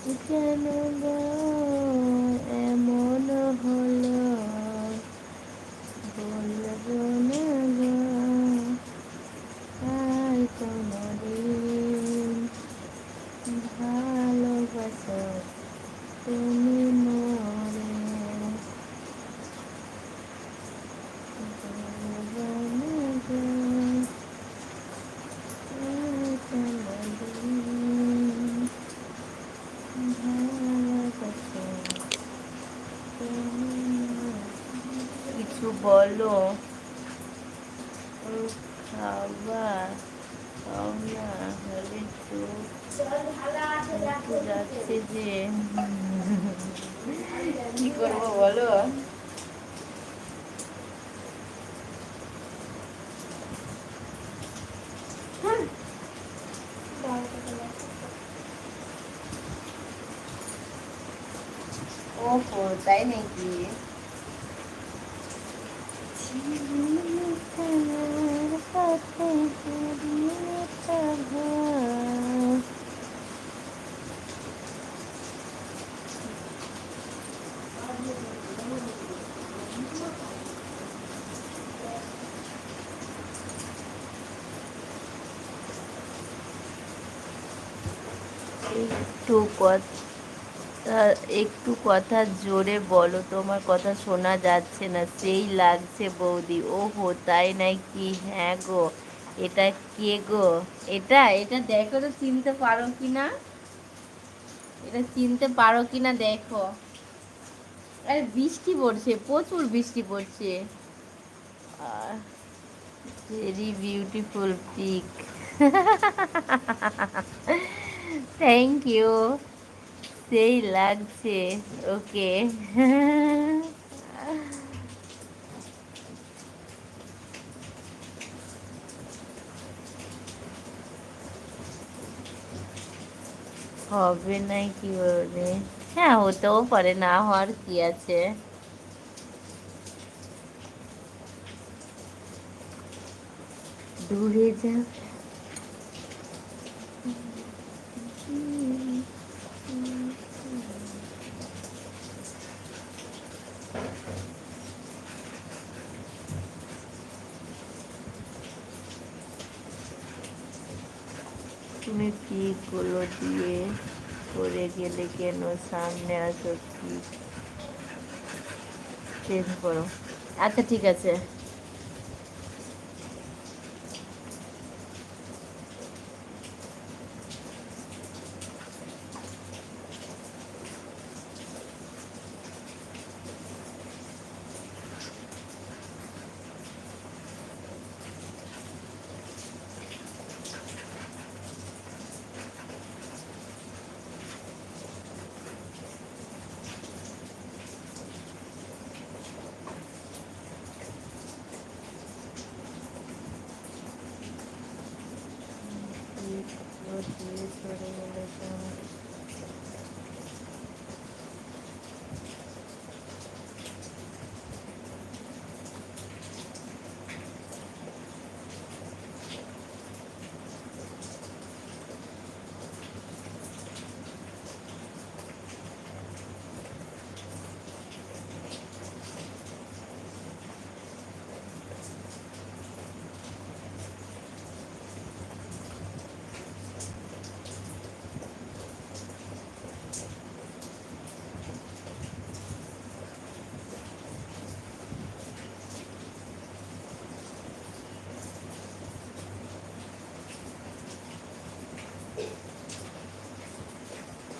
কেন এমন হলো বলব না তাই কোনদিন ভালোবাসো তুমি মরে বলো। ও খাবার খাও হলে উঠে যাচ্ছে যে। কি করব বলো? ওহো তাই নাকি? একটু একটু কথা জোরে বলো, তোমার কথা শোনা যাচ্ছে না, সেই লাগছে বৌদি। ওহো, তাই নাকি? হ্যাঁ গো, এটা কে গো? এটা এটা দেখো তো, চিনতে পারো কি না? এটা চিনতে পারো কি না, দেখো। আরে বৃষ্টি পড়ছে, প্রচুর বৃষ্টি পড়ছে। Very beautiful pic thank you সেই লাগছে, ওকে। হবে না কি বলে হ্যাঁ হতেও পারে, না হওয়ার কি আছে? দূরে যা। তুমি পিকগুলো দিয়ে করে গেলে কেন সামনে আসো? কি? চেঞ্জ করো। আচ্ছা ঠিক আছে। Thanks for reading English.